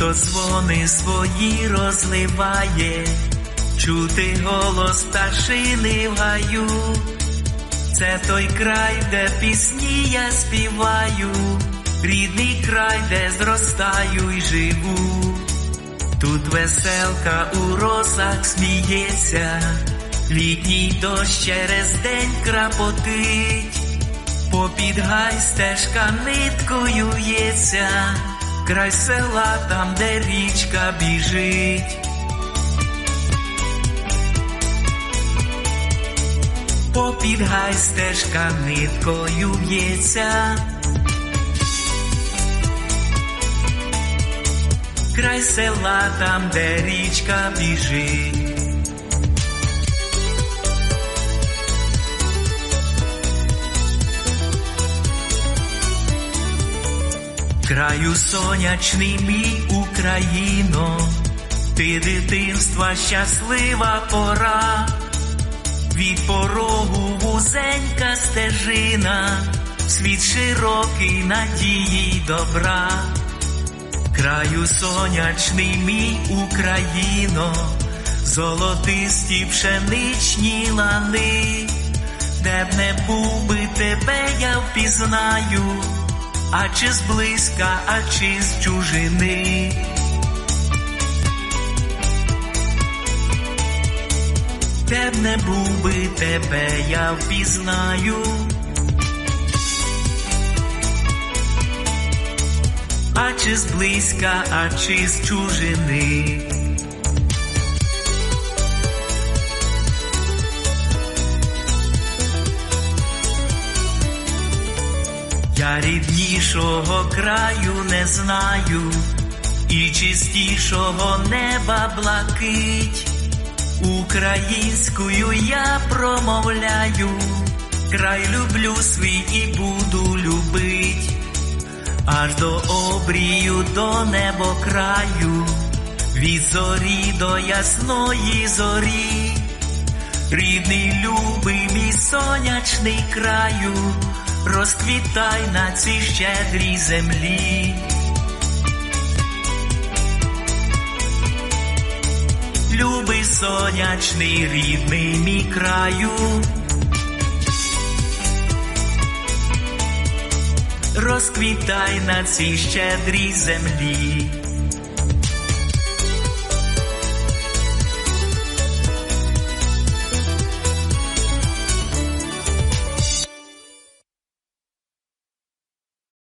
Літо дзвони свої розливає, чути голос пташини в гаю. Це той край, де пісні я співаю, рідний край, де зростаю й живу. Тут веселка у росах сміється, літній дощ через день крапотить, попід гай стежка ниткою в'ється, край села там, де річка біжить. Попід гай стежка ниткою в'ється. Край села там, де річка біжить. Краю сонячний мій Україно, ти дитинства щаслива пора, від порогу вузенька стежина, світ широкий надії добра. Краю сонячний мій Україно, золотисті пшеничні лани, де б не був би тебе, я впізнаю, а чи зблизька, а чи з чужини. Де б не був би тебе, я впізнаю. а чи зблизька, а чи з чужини. Я ріднішого краю не знаю, і чистішого неба блакить. Українською я промовляю, край люблю свій і буду любить аж до обрію, до небокраю, від зорі до ясної зорі, рідний любий мій сонячний краю, розквітай на цій щедрій землі. Любий сонячний рідний мій краю. розквітай на цій щедрій землі.